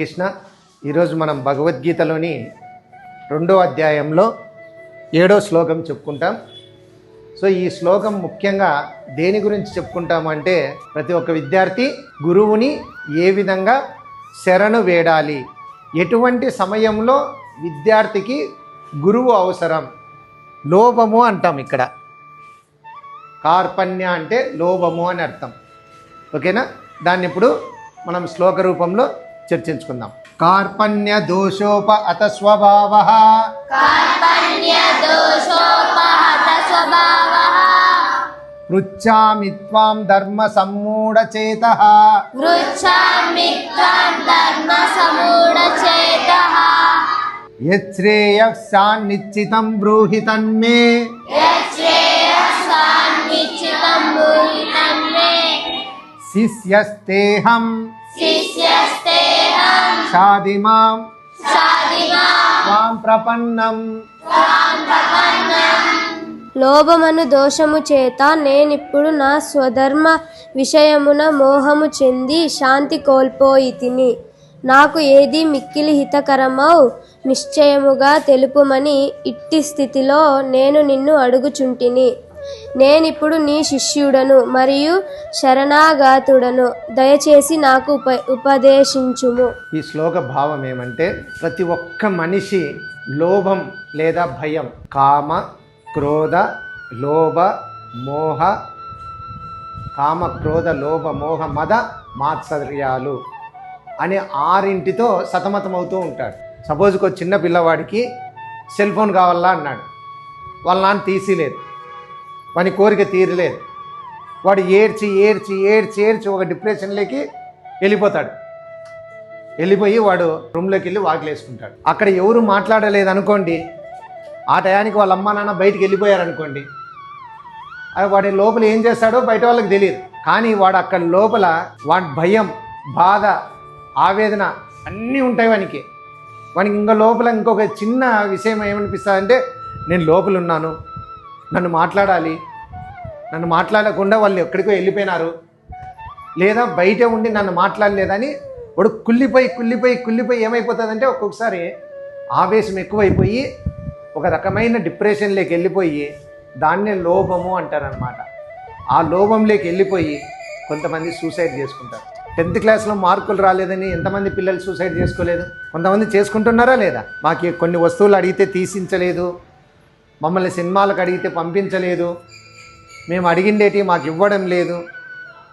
కృష్ణ ఈరోజు మనం భగవద్గీతలోని రెండో అధ్యాయంలో ఏడో శ్లోకం చెప్పుకుంటాం. సో ఈ శ్లోకం ముఖ్యంగా దేని గురించి చెప్పుకుంటామంటే ప్రతి ఒక్క విద్యార్థి గురువుని ఏ విధంగా శరణు వేడాలి? ఎటువంటి సమయంలో విద్యార్థికి గురువు అవసరం? లోభము అంటాం ఇక్కడ. కార్పణ్య అంటే లోభము అని అర్థం. ఓకేనా? దాన్ని ఇప్పుడు మనం శ్లోక రూపంలో చర్చించుకుందాం. కార్పణ్య దోషోప అత స్వభావ పృచ్ఛామి త్వాం ధర్మ సమ్మూఢచేత బ్రూహి తన్మే. మే శిష్యస్తేహం. షాదిమాం సాధిమా ప్రపన్నం. లోభమను దోషము చేత నేనిప్పుడు నా స్వధర్మ విషయమున మోహము చెంది శాంతి కోల్పోయి తిని నాకు ఏది మిక్కిలి హితకరమౌ నిశ్చయముగా తెలుపుమని ఇట్టి స్థితిలో నేను నిన్ను అడుగుచుంటిని. నేనిప్పుడు నీ శిష్యుడను మరియు శరణాగాతుడను దయచేసి నాకు ఉప ఉపదేశించుము. ఈ శ్లోక భావం ఏమంటే ప్రతి ఒక్క మనిషి లోభం లేదా భయం కామ క్రోధ లోభ మోహ కామ క్రోధ లోభ మోహ మద మాత్సర్యాలు అనే ఆరింటితో సతమతమవుతూ ఉంటాడు. సపోజ్కి ఒక చిన్న పిల్లవాడికి సెల్ ఫోన్ కావాలా అన్నాడు. వాళ్ళ నాన్న తీసిలేదు. వాని కోరిక తీరలేదు. వాడు ఏడ్చి ఏడ్చి ఏడ్చి ఏడ్చి ఒక డిప్రెషన్లోకి వెళ్ళిపోతాడు. వెళ్ళిపోయి వాడు రూమ్లోకి వెళ్ళి వాకిలేసుకుంటాడు. అక్కడ ఎవరు మాట్లాడలేదు అనుకోండి ఆ టయానికి వాళ్ళ అమ్మ నాన్న బయటికి వెళ్ళిపోయారు అనుకోండి అది వాడి లోపల ఏం చేస్తాడో బయట వాళ్ళకి తెలియదు. కానీ వాడు అక్కడ లోపల వాడి భయం బాధ ఆవేదన అన్నీ ఉంటాయి వానికి. వానికి ఇంకా లోపల ఇంకొక చిన్న విషయం ఏమనిపిస్తుంది అంటే నేను లోపల ఉన్నాను నన్ను మాట్లాడాలి. నన్ను మాట్లాడకుండా వాళ్ళు ఎక్కడికో వెళ్ళిపోయినారు. లేదా బయట ఉండి నన్ను మాట్లాడలేదని వాడు కుళ్ళిపోయి కుళ్ళిపోయి కుళ్ళిపోయి ఏమైపోతుందంటే ఒక్కొక్కసారి ఆవేశం ఎక్కువైపోయి ఒక రకమైన డిప్రెషన్లోకి వెళ్ళిపోయి దాన్నే లోభము అంటారనమాట ఆ లోభంలోకి వెళ్ళిపోయి కొంతమంది సూసైడ్ చేసుకుంటారు. టెన్త్ క్లాస్లో మార్కులు రాలేదని ఎంతమంది పిల్లలు సూసైడ్ చేసుకోలేదు? కొంతమంది చేసుకుంటున్నారా లేదా? మాకు కొన్ని వస్తువులు అడిగితే తీసించలేదు. మమ్మల్ని సినిమాలకు అడిగితే పంపించలేదు. మేము అడిగిండేటి మాకు ఇవ్వడం లేదు.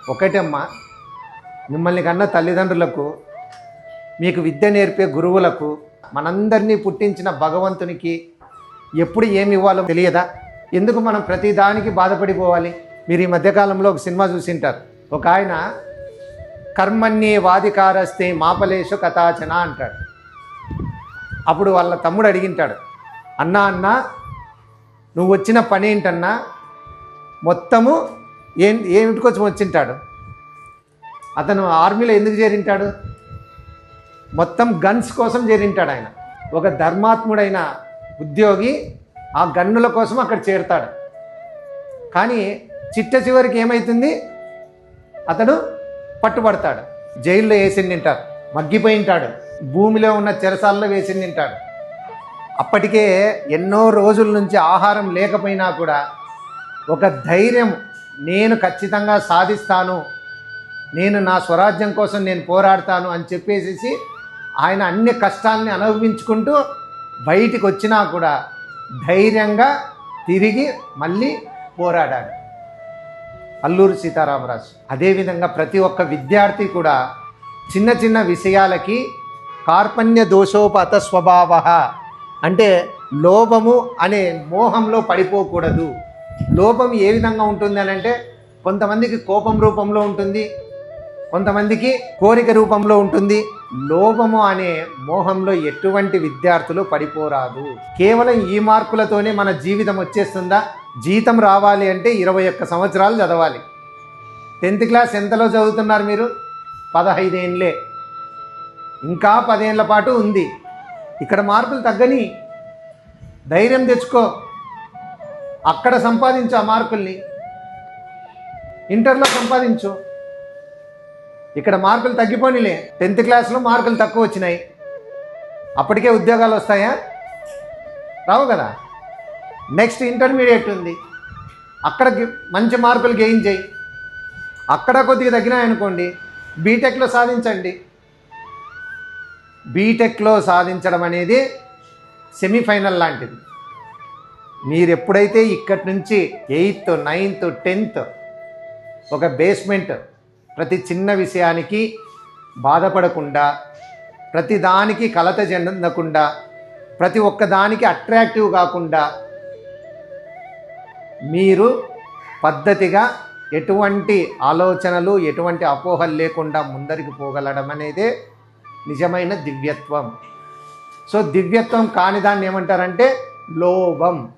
ఒకటమ్మా మిమ్మల్ని కన్నా తల్లిదండ్రులకు మీకు విద్య నేర్పే గురువులకు మనందరినీ పుట్టించిన భగవంతునికి ఎప్పుడు ఏమి ఇవ్వాలో తెలియదా? ఎందుకు మనం ప్రతి దానికి బాధపడిపోవాలి? మీరు ఈ మధ్యకాలంలో ఒక సినిమా చూసింటారు ఒక ఆయన కర్మణ్యే వాదికారస్తే మాపలేషు కథాచన అంటాడు. అప్పుడు వాళ్ళ తమ్ముడు అడిగింటాడు అన్నా అన్నా నువ్వు వచ్చిన పని ఏంటన్నా మొత్తము ఏం ఏమిటికొచ్చి కోసం వచ్చింటాడు? అతను ఆర్మీలో ఎందుకు చేరింటాడు? మొత్తం గన్స్ కోసం చేరింటాడు ఆయన. ఒక ధర్మాత్ముడైన ఉద్యోగి ఆ గన్నుల కోసం అక్కడ చేరుతాడు. కానీ చిట్ట చివరికి ఏమవుతుంది అతడు పట్టుబడతాడు. జైల్లో వేసి తింటారు మగ్గిపోయి ఉంటాడు. భూమిలో ఉన్న చెరసాల్లో వేసి తింటాడు. అప్పటికే ఎన్నో రోజుల నుంచి ఆహారం లేకపోయినా కూడా ఒక ధైర్యం నేను ఖచ్చితంగా సాధిస్తాను. నేను నా స్వరాజ్యం కోసం నేను పోరాడతాను అని చెప్పేసి ఆయన అన్ని కష్టాలని అనుభవించుకుంటూ బయటికి వచ్చినా కూడా ధైర్యంగా తిరిగి మళ్ళీ పోరాడాడు. అల్లూరు సీతారామరాజు. అదేవిధంగా ప్రతి ఒక్క విద్యార్థి కూడా చిన్న చిన్న విషయాలకి కార్పణ్య దోషోపత స్వభావ అంటే లోభము అనే మోహంలో పడిపోకూడదు. లోపం ఏ విధంగా ఉంటుంది అని అంటే కొంతమందికి కోపం రూపంలో ఉంటుంది కొంతమందికి కోరిక రూపంలో ఉంటుంది. లోభము అనే మోహంలో ఎటువంటి విద్యార్థులు పడిపోరాదు. కేవలం ఈ మార్కులతోనే మన జీవితం వచ్చేస్తుందా? జీతం రావాలి అంటే ఇరవై ఒక్క సంవత్సరాలు చదవాలి. టెన్త్ క్లాస్ ఎంతలో చదువుతున్నారు మీరు? పదహైదేండ్లే. ఇంకా పదేళ్ళ పాటు ఉంది. ఇక్కడ మార్కులు తగ్గని ధైర్యం తెచ్చుకో. అక్కడ సంపాదించు ఆ మార్కుల్ని ఇంటర్లో సంపాదించు. ఇక్కడ మార్కులు తగ్గిపోనిలే. టెన్త్ క్లాస్లో మార్కులు తక్కువ వచ్చినాయి. అప్పటికే ఉద్యోగాలు వస్తాయా? రావు కదా. నెక్స్ట్ ఇంటర్మీడియట్ ఉంది. అక్కడ మంచి మార్కులు గెయిన్ చేయి. అక్కడ కొద్దిగా తగ్గినాయనుకోండి. బీటెక్లో సాధించండి. బీటెక్లో సాధించడం అనేది సెమీఫైనల్ లాంటిది. మీరు ఎప్పుడైతే ఇక్కడి నుంచి ఎయిత్ నైన్త్ టెన్త్ ఒక బేస్మెంట్ ప్రతి చిన్న విషయానికి బాధపడకుండా ప్రతి దానికి కలత చెందకుండా ప్రతి ఒక్కదానికి అట్రాక్టివ్ కాకుండా మీరు పద్ధతిగా ఎటువంటి ఆలోచనలు ఎటువంటి అపోహలు లేకుండా ముందరికి పోగలడం అనేదే నిజమైన దివ్యత్వం. సో దివ్యత్వం కాని దాన్ని ఏమంటారంటే లోభం.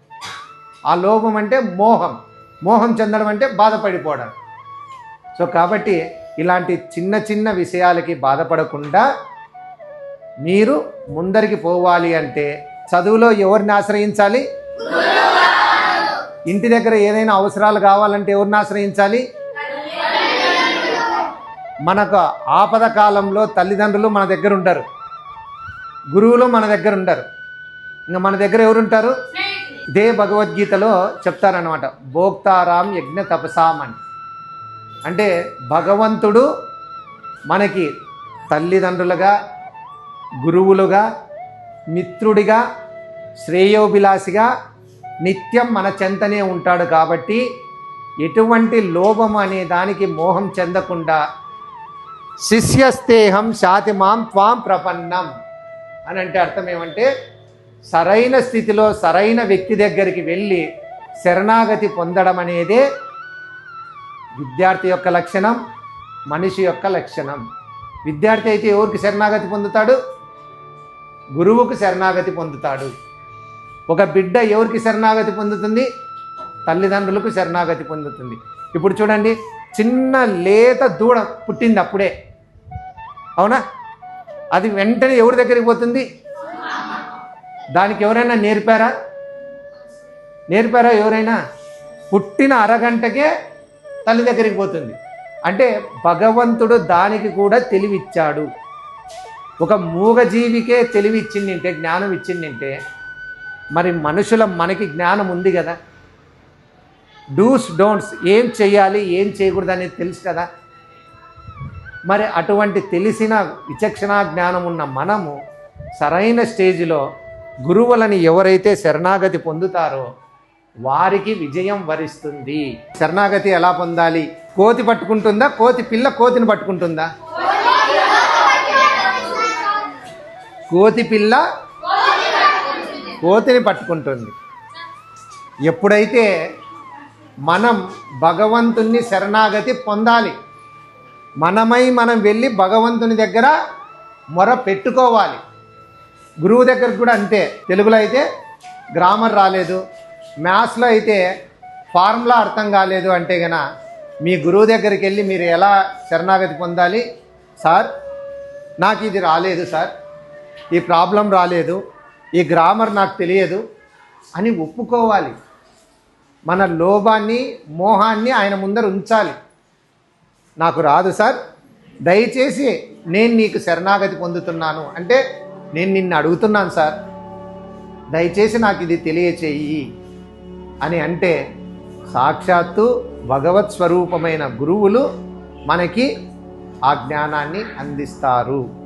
ఆ లోభం అంటే మోహం. మోహం చెందడం అంటే బాధపడిపోవడం. సో కాబట్టి ఇలాంటి చిన్న చిన్న విషయాలకి బాధపడకుండా మీరు ముందరికి పోవాలి అంటే చదువులో ఎవరిని ఆశ్రయించాలి? ఇంటి దగ్గర ఏదైనా అవసరాలు కావాలంటే ఎవరిని ఆశ్రయించాలి? మనకు ఆపద కాలంలో తల్లిదండ్రులు మన దగ్గర ఉంటారు. గురువులు మన దగ్గర ఉంటారు. ఇంకా మన దగ్గర ఎవరుంటారు? ఇదే భగవద్గీతలో చెప్తారనమాట భోక్తారాం యజ్ఞ తపసాం అని అంటే భగవంతుడు మనకి తల్లిదండ్రులుగా గురువులుగా మిత్రుడిగా శ్రేయోభిలాషిగా నిత్యం మన చెంతనే ఉంటాడు కాబట్టి ఎటువంటి లోభం అనే దానికి మోహం చెందకుండా శిష్యస్తేహం శాతిమాం త్వాం ప్రపన్నం అని అంటే అర్థం ఏమంటే సరైన స్థితిలో సరైన వ్యక్తి దగ్గరికి వెళ్ళి శరణాగతి పొందడం అనేదే విద్యార్థి యొక్క లక్షణం మనిషి యొక్క లక్షణం. విద్యార్థి అయితే ఎవరికి శరణాగతి పొందుతాడు? గురువుకు శరణాగతి పొందుతాడు. ఒక బిడ్డ ఎవరికి శరణాగతి పొందుతుంది? తల్లిదండ్రులకు శరణాగతి పొందుతుంది. ఇప్పుడు చూడండి చిన్న లేత దూడ పుట్టింది అప్పుడే. అవునా? అది వెంటనే ఎవరి దగ్గరికి పోతుంది? దానికి ఎవరైనా నేర్పారా? నేర్పారా ఎవరైనా? పుట్టిన అరగంటకే తల్లి దగ్గరికి పోతుంది. అంటే భగవంతుడు దానికి కూడా తెలివిచ్చాడు. ఒక మూగజీవికే తెలివి ఇచ్చిండింటే జ్ఞానం ఇచ్చిండింటే మరి మనుషుల మనకి జ్ఞానం ఉంది కదా? డూస్ డోంట్స్ ఏం చేయాలి ఏం చేయకూడదు అనేది తెలుసు కదా? మరి అటువంటి తెలిసిన విచక్షణ జ్ఞానం ఉన్న మనము సరైన స్టేజ్లో గురువులని ఎవరైతే శరణాగతి పొందుతారో వారికి విజయం వరిస్తుంది. శరణాగతి ఎలా పొందాలి? కోతి పట్టుకుంటుందా? కోతి పిల్ల కోతిని పట్టుకుంటుందా? కోతి పిల్ల కోతిని పట్టుకుంటుంది. ఎప్పుడైతే మనం భగవంతుణ్ణి శరణాగతి పొందాలి మనమై మనం వెళ్ళి భగవంతుని దగ్గర మొర పెట్టుకోవాలి. గురువు దగ్గర కూడా అంతే. తెలుగులో అయితే గ్రామర్ రాలేదు. మ్యాథ్స్లో అయితే ఫార్ములా అర్థం కాలేదు అంటే గన మీ గురువు దగ్గరికి వెళ్ళి మీరు ఎలా శరణాగతి పొందాలి? సార్ నాకు ఇది రాలేదు సార్. ఈ ప్రాబ్లం రాలేదు. ఈ గ్రామర్ నాకు తెలియదు అని ఒప్పుకోవాలి. మన లోభాన్ని మోహాన్ని ఆయన ముందర ఉంచాలి. నాకు రాదు సార్. దయచేసి నేను నీకు శరణాగతి పొందుతున్నాను. అంటే నేను నిన్ను అడుగుతున్నాను సార్. దయచేసి నాకు ఇది తెలియచేయి అని అంటే సాక్షాత్తు భగవత్ స్వరూపమైన గురువులు మనకి ఆ జ్ఞానాన్ని అందిస్తారు.